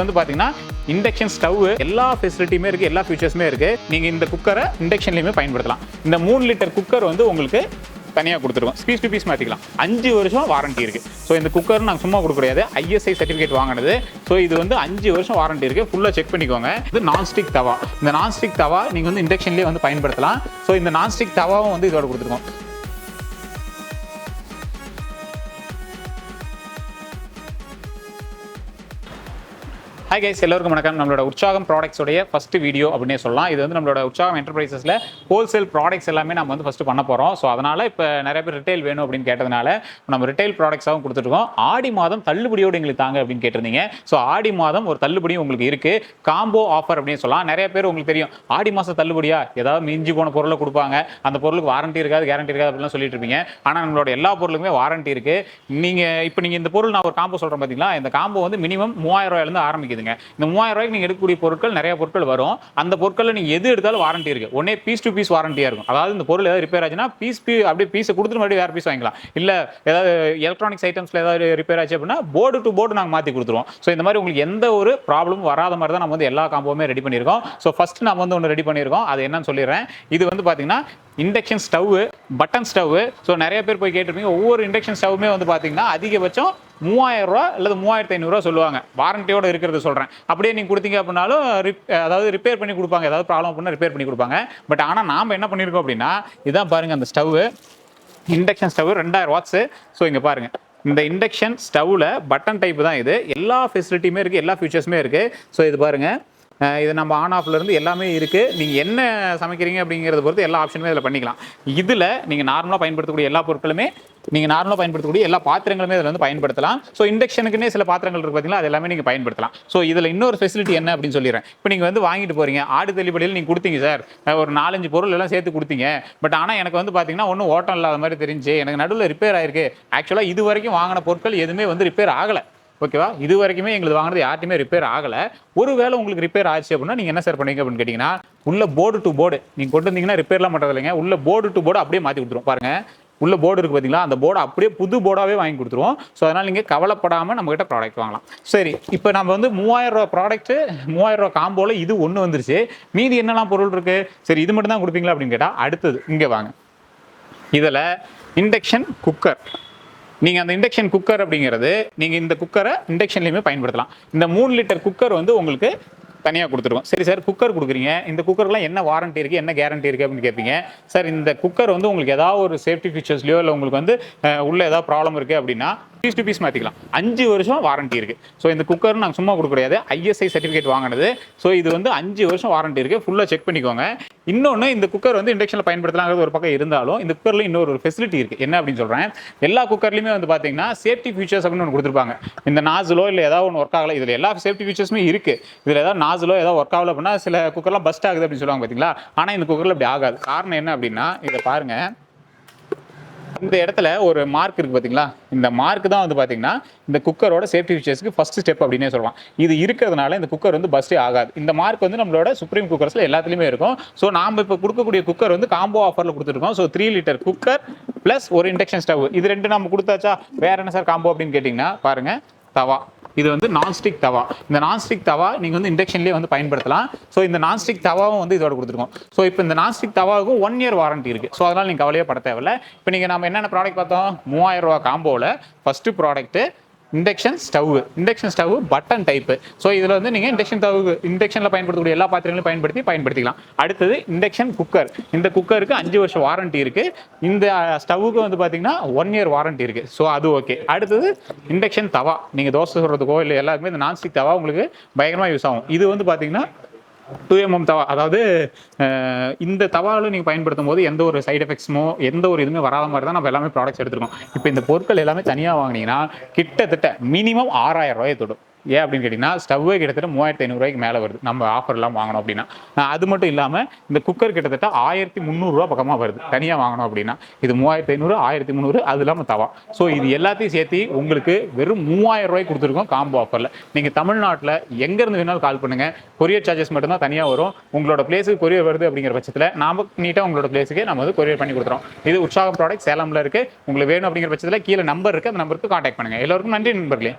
வந்து பார்த்தீங்கன்னா induction stove எல்லா ஃபெசிலிட்டியுமே இருக்குது எல்லா ஃபீச்சர்ஸுமே இருக்குது நீங்கள் இந்த குக்கரை இண்டக்ஷன்லையுமே பயன்படுத்தலாம். இந்த மூணு லிட்டர் குக்கர் வந்து உங்களுக்கு தனியாக கொடுத்துருவோம். பீஸ் டு பீஸ் மாற்றிக்கலாம் அஞ்சு வருஷம் வாரண்டி இருக்கு. ஸோ இந்த குக்கர் நாங்கள் சும்மா கொடுக்க கூடாது ஐஎஸ்ஐ சர்டிஃபிகேட் வாங்கினது. ஸோ இது வந்து அஞ்சு வருஷம் வாரண்டி இருக்கு. ஃபுல்லாக செக் பண்ணிக்கோங்க. இது நான்ஸ்டிக் தவா. இந்த நான்ஸ்டிக் தவா நீங்கள் வந்து இண்டக்ஷன்லேயே வந்து பயன்படுத்தலாம். ஸோ இந்த நான்ஸ்டிக் தவாவும் வந்து இதோட கொடுத்துருக்கோம். ஹை கைஸ் எல்லோருக்கும் வணக்கம். நம்மளோட உற்சாகம் ப்ராடக்ட்ஸோடைய ஃபஸ்ட் வீடியோ அப்படின்னே சொல்லலாம். இது வந்து நம்மளோட உற்சாகம் என்டர்பிரைசஸில் ஹோல்சேல் ப்ராடக்ட்ஸ் எல்லாமே நம்ம வந்து ஃபஸ்ட்டு பண்ண போகிறோம் ஸோ அதனால் இப்போ நிறைய பேர் ரிட்டைல் வேணும் அப்படின்னு கேட்டதுனால நம்ம ரிட்டைல் ப்ராடக்ட்ஸாகவும் கொடுத்துருக்கோம் ஆடி மாதம் தள்ளுபடியோடு எங்களுக்கு தாங்க அப்படின்னு கேட்டிருந்தீங்க. ஸோ ஆடி மாதம் ஒரு தள்ளுபடியும் உங்களுக்கு இருக்குது காம்போ ஆஃபர் அப்படின்னு சொல்லலாம். நிறைய பேர் உங்களுக்கு தெரியும். ஆடி மாதம் தள்ளுபடியா? ஏதாவது மிஞ்சி போன பொருளை கொடுப்பாங்க. அந்த பொருளுக்கு வாரண்டி இருக்காது கேரண்டி இருக்காது அப்படிலாம் சொல்லிட்டு இருப்பீங்க. ஆனால் நம்மளோட எல்லா பொருளுக்குமே வாரண்டி இருக்குது நீங்கள் இப்போ நீங்கள் இந்த பொருள் நான் ஒரு காம்போ சொல்கிறேன் பார்த்தீங்களா இந்த காம்போ வந்து மினிமம் மூவாயிரம் ரூபாயிலேருந்து ஆரம்பிக்குதுங்க இந்த மூவாயிரம் ரூபாய்க்கு நீங்கள் எடுக்கக்கூடிய பொருட்கள் நிறைய பொருட்கள் வரும். அந்த பொருட்களில் நீங்கள் எது எடுத்தாலும் வாரண்டி இருக்குது ஒன்னே பீஸ் டு பீஸ் வாரண்டியாக இருக்கும். அதாவது இந்த பொருள் ஏதாவது ரிப்பேர் ஆச்சுன்னா பீஸ் பீ அப்படியே பீஸை கொடுத்துட்டு மறுபடியும் வேறு பீஸ் வாங்கிக்கலாம். இல்லை ஏதாவது எலக்ட்ரானிக்ஸ் ஐட்டம்ஸில் ஏதாவது ரிப்பேர் ஆச்சு அப்படின்னா போர்டு டு போர்டு நாங்கள் மாற்றி கொடுத்துருவோம். ஸோ இந்த மாதிரி உங்களுக்கு எந்த ஒரு ப்ராப்ளமும் வராத மாதிரி தான் நம்ம வந்து எல்லா காம்போவுமே ரெடி பண்ணியிருக்கோம். ஸோ ஃபஸ்ட்டு நம்ம வந்து ஒன்று ரெடி பண்ணியிருக்கோம். அது என்னன்னு சொல்லிடுறேன். இது வந்து பார்த்தீங்கன்னா induction stove button stove so நிறைய பேர் போய் கேட்டிருப்பீங்க ஒவ்வொரு இண்டக்ஷன் ஸ்டவ்வுமே வந்து பார்த்தீங்கன்னா அதிகபட்சம் மூவாயிரம் ரூபா அல்லது மூவாயிரத்தி ஐநூறுரூவா சொல்லுவாங்க. வாரண்டியோட இருக்கிறது சொல்கிறேன் அப்படியே நீங்கள் கொடுத்தீங்க அப்படின்னாலும் ரிப் அதாவது ரிப்பேர் பண்ணி கொடுப்பாங்க. ஏதாவது ப்ராப்ளம் அப்படின்னா ரிப்பேர் பண்ணி கொடுப்பாங்க. பட் ஆனால் நாம் என்ன பண்ணியிருக்கோம் அப்படின்னா இதான் பாருங்கள் அந்த ஸ்டவ்வு இண்டக்ஷன் ஸ்டவ் ரெண்டாயிரம் வாட்ஸு ஸோ இங்கே பாருங்கள் இந்த இண்டக்ஷன் ஸ்டவ்வில் பட்டன் டைப் தான் இது. எல்லா ஃபெசிலிட்டியுமே இருக்குது எல்லா ஃபியூச்சர்ஸுமே இருக்குது ஸோ இது பாருங்கள் இது நம்ம ஆன் ஆஃப்லேருந்து எல்லாமே இருக்குது நீங்கள் என்ன சமைக்கிறீங்க அப்படிங்கிறத பொறுத்து எல்லா ஆப்ஷனுமே இதில் பண்ணிக்கலாம். இதில் நீங்கள் நார்மலாக பயன்படுத்தக்கூடிய எல்லா பொருட்களுமே நீங்கள் நார்மலாக பயன்படுத்தக்கூடிய எல்லா பாத்திரங்களுமே இதில் வந்து பயன்படுத்தலாம். ஸோ இண்டக்ஷனுக்குன்னே சில பாத்திரங்கள் இருக்குது பார்த்தீங்களா அது எல்லாமே நீங்கள் பயன்படுத்தலாம். ஸோ இதில் இன்னொரு ஃபெசிலிட்டி என்ன அப்படின்னு சொல்லிடுறேன். இப்போ நீங்கள் வந்து வாங்கிட்டு போகிறீங்க ஆடு தள்ளுபடியில் நீங்கள் கொடுத்தீங்க சார் ஒரு நாலஞ்சு பொருள் எல்லாம் சேர்த்து கொடுத்தீங்க. பட் ஆனால் எனக்கு வந்து பார்த்தீங்கன்னா ஒன்றும் ஓட்டம் இல்லாத மாதிரி தெரிஞ்சு எனக்கு நடுவில் ரிப்பேர் ஆயிருக்கு. ஆக்சுவலாக இது வரைக்கும் வாங்கின பொருட்கள் எதுவுமே வந்து ரிப்பேர் ஆகலை. ஓகேவா? இது வரைக்குமே எங்களுக்கு வாங்கினது யார்ட்டுமே ரிப்பேர் ஆகலை. ஒருவேளை உங்களுக்கு ரிப்பேர் ஆச்சு அப்படின்னா நீங்கள் என்ன சார் பண்ணுவீங்க அப்படின்னு கேட்டிங்கன்னா உள்ள போர்டு டு போர்டு நீங்கள் கொண்டு வந்தீங்கன்னா ரிப்பேர்லாம் பண்ணுறது இல்லைங்க. உள்ள போர்டு டு போர்டு அப்படியே மாற்றி கொடுத்துரும் பாருங்கள் உள்ள போர்டு இருக்குது பார்த்தீங்களா அந்த போர்டு அப்படியே புது போர்டாகவே வாங்கி கொடுத்துருவோம். ஸோ அதனால் நீங்கள் கவலைப்படாமல் நம்மகிட்ட ப்ராடக்ட் வாங்கலாம். சரி இப்போ நம்ம வந்து மூவாயிரம் ரூபா ப்ராடக்ட்டு மூவாயிரம் ரூபா காம்போவில் இது ஒன்று வந்துருச்சு. மீதி என்னெல்லாம் பொருள் இருக்குது சரி இது மட்டும் தான் கொடுப்பீங்களா அப்படின்னு கேட்டால் அடுத்தது இங்கே வாங்க. இதில் இண்டக்ஷன் குக்கர் நீங்கள் அந்த இண்டக்ஷன் குக்கர் அப்படிங்கிறது நீங்கள் இந்த குக்கரை இண்டக்ஷன்லையுமே பயன்படுத்தலாம். இந்த மூணு லிட்டர் குக்கர் வந்து உங்களுக்கு தனியாக கொடுத்துருவோம் சரி சார் குக்கர் கொடுக்குறீங்க. இந்த குக்கர்லாம் என்ன வாரண்டி இருக்குது என்ன கேரண்டி இருக்குது அப்படின்னு கேட்பீங்க சார் இந்த குக்கர் வந்து உங்களுக்கு ஏதாவது ஒரு சேஃப்டி ஃபீச்சர்ஸ்லையோ இல்லை உங்களுக்கு வந்து உள்ளே உள்ள ஏதாவது ப்ராப்ளம் இருக்குது அப்படின்னா பீஸ் டு பீஸ் மாற்றிக்கலாம் அஞ்சு வருஷம் வாரண்டி இருக்குது ஸோ இந்த குக்கர் நாங்கள் சும்மா கொடுக்க முடியாது. ஐஎஸ்ஐ சர்டிஃபிகேட் வாங்கினது. ஸோ இது வந்து அஞ்சு வருஷம் வாரண்டி இருக்குது ஃபுல்லாக செக் பண்ணிக்கோங்க. இன்னொன்று இந்த குக்கர் வந்து இண்டக்ஷனில் பயன்படுத்தலாங்கிறது ஒரு பக்கம் இருந்தாலும் இந்த குக்கரில் இன்னொரு ஒரு ஃபெசிலிட்டி இருக்குது என்ன அப்படின்னு சொல்கிறேன் எல்லா குக்கர்லையுமே வந்து பார்த்தீங்கன்னா சேஃப்டி ஃபீச்சர்ஸ் அப்படின்னு ஒன்று கொடுத்துருப்பாங்க. இந்த நாசிலோ இல்லை ஏதாவது ஒன்று ஒர்க் ஆகலை இதில் எல்லா சேஃப்டி ஃபீச்சர்ஸுமே இருக்குது இதில் ஏதாவது நாசிலோ ஏதாவது ஒர்க் ஆகலை அப்படின்னா சில குக்கர்லாம் பஸ்ட் ஆகுது அப்படின்னு சொல்லுவாங்க பார்த்தீங்களா ஆனால் இந்த குக்கரில் அப்படி ஆகாது. காரணம் என்ன அப்படின்னா இதை பாருங்கள் இந்த இடத்துல ஒரு மார்க் இருக்கு பாத்தீங்களா? இந்த மார்க் தான் வந்து பாத்தீங்கன்னா இந்த குக்கரோட சேஃப்டி ஃபீச்சர்ஸ்க்கு ஃபர்ஸ்ட் ஸ்டெப் அப்படின்னே சொல்லலாம் இது இருக்கிறதுனால இந்த குக்கர் வந்து பஸ்டே ஆகாது. இந்த மார்க் வந்து நம்மளோட சுப்ரீம் குக்கர்ஸ்ல எல்லாத்துலயுமே இருக்கும். ஸோ நாம இப்போ கொடுக்கக்கூடிய குக்கர் வந்து காம்போ ஆஃபர்ல கொடுத்துருக்கோம். So three litre cooker plus ஒரு இண்டக்ஷன் ஸ்டவ் இது ரெண்டு நம்ம கொடுத்தாச்சா? வேற என்ன சார் காம்போ அப்படின்னு கேட்டிங்கன்னா பாருங்க தவா. இது வந்து நான்ஸ்டிக் தவா. இந்த நான்ஸ்டிக் தவா நீங்கள் வந்து இண்டக்ஷன்லேயே வந்து பயன்படுத்தலாம். ஸோ இந்த நான்ஸ்டிக் தவாவும் வந்து இதோட கொடுத்துருக்கோம். ஸோ இப்போ இந்த நான்ஸ்டிக் தவாவுக்கும் ஒன் இயர் வாரண்டி இருக்குது ஸோ அதனால் நீங்கள் கவலையே பட தேவையில்ல. இப்போ நீங்கள் நம்ம என்னென்ன ப்ராடக்ட் பார்த்தோம்? மூவாயிரம் ரூபா காம்போவில் first product induction stove. Induction stove button type. So இதில் வந்து நீங்கள் இண்டக்ஷன் ஸ்டவ் இண்டக்ஷனில் பயன்படுத்தக்கூடிய எல்லா பாத்திரங்களையும் பயன்படுத்தி பயன்படுத்திக்கலாம். அடுத்தது இண்டக்ஷன் குக்கர். இந்த குக்கருக்கு அஞ்சு வருஷம் வாரண்டி இருக்குது இந்த ஸ்டவ்வுக்கு வந்து பார்த்தீங்கன்னா ஒன் இயர் வாரண்டி இருக்குது ஸோ அது ஓகே அடுத்தது இண்டக்ஷன் தவா. நீங்கள் தோசை சுடுறதுக்கோ இல்லை எல்லாருக்குமே இந்த நான்ஸ்டிக் தவா உங்களுக்கு பயங்கரமாக யூஸ் ஆகும். இது வந்து பார்த்தீங்கன்னா டூ எம்எம் தவா அதாவது இந்த தவாலும் நீங்கள் பயன்படுத்தும் போது எந்த ஒரு சைடு எஃபெக்ட்ஸுமோ எந்த ஒரு இதுவுமே வராத மாதிரி தான் நம்ம எல்லாமே ப்ராடக்ட்ஸ் எடுத்துருக்கோம். இப்போ இந்த பொருட்கள் எல்லாமே தனியாக வாங்கினீங்கன்னா கிட்டத்தட்ட மினிமம் ஆறாயிரம் ரூபாயை தொடும். ஏன் அப்படின்னு கேட்டிங்கன்னா ஸ்டவ்வே கிட்டத்தட்ட மூவாயிரத்தி ஐநூறுரூவாய்க்கு மேலே வருது. நம்ம ஆஃபர்லாம் வாங்கணும் அப்படின்னா. அது மட்டும் இல்லாமல் இந்த குக்கர் கிட்டத்தட்ட ஆயிரத்தி முந்நூறுரூவா பக்கமாக வருது. தனியாக வாங்கணும் அப்படின்னா. இது மூவாயிரத்தி ஐநூறு ஆயிரத்தி முந்நூறு அது இல்லாமல் தவா. ஸோ இது எல்லாத்தையும் சேர்த்து உங்களுக்கு வெறும் மூவாயிரம் ரூபாய்க்கு கொடுத்துருக்கோம் காம்போ ஆஃபரில் நீங்கள் தமிழ்நாட்டில் எங்கேருந்து வேணாலும் கால் பண்ணுங்கள் கொரியர் சார்ஜஸ் மட்டும்தான் தனியாக வரும். உங்களோட பிளேஸுக்கு கொரியர் வருது அப்படிங்கிற பட்சத்தில் நாம நீட்டாக உங்களோட பிளேஸுக்கு நம்ம வந்து கொரியர் பண்ணி கொடுத்துறோம். இது உற்சாகம் ப்ராடக்ட் சேலமில் இருக்குது உங்களுக்கு வேணும் அப்படிங்கிற பட்சத்தில் கீழே நம்பர் இருக்குது அந்த நம்பருக்கு காண்டாக்ட் பண்ணுங்கள் எல்லோருக்கும் நன்றி நண்பர்களே.